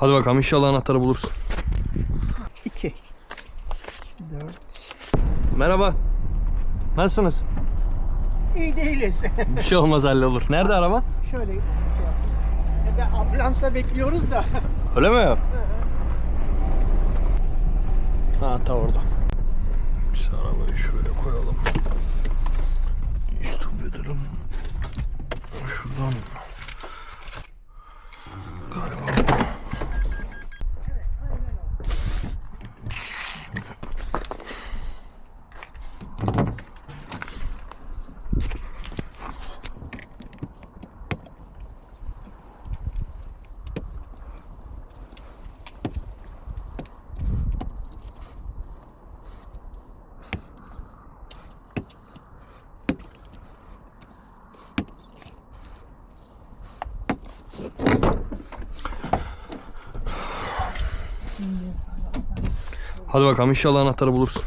Hadi bakalım inşallah anahtarı bulursun. 2 4 Merhaba. Nasılsınız? İyi değiliz. Bir şey olmaz hallolur. Nerede araba? Şöyle şey yapayım. E ben ambulansa bekliyoruz da. Öyle mi? Ha ta orada. Biz arabayı şuraya koyalım. İşte bedirim. Şuradan. Hadi bakalım inşallah anahtarı bulursun.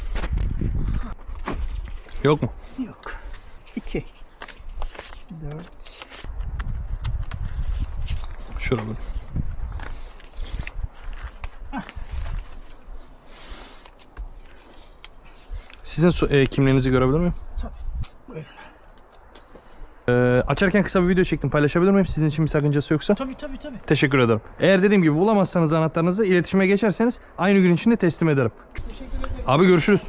Yok mu? Yok. 2 4 Şurada. Sizin so- e, kimliğinizi görebilir miyim? Tabii. Buyurun. E, açarken kısa bir video çektim. Paylaşabilir miyim? Sizin için bir sakıncası yoksa. Tabii tabii tabii. Teşekkür ederim. Eğer dediğim gibi bulamazsanız anahtarınızı iletişime geçerseniz aynı gün içinde teslim ederim. Abi görüşürüz.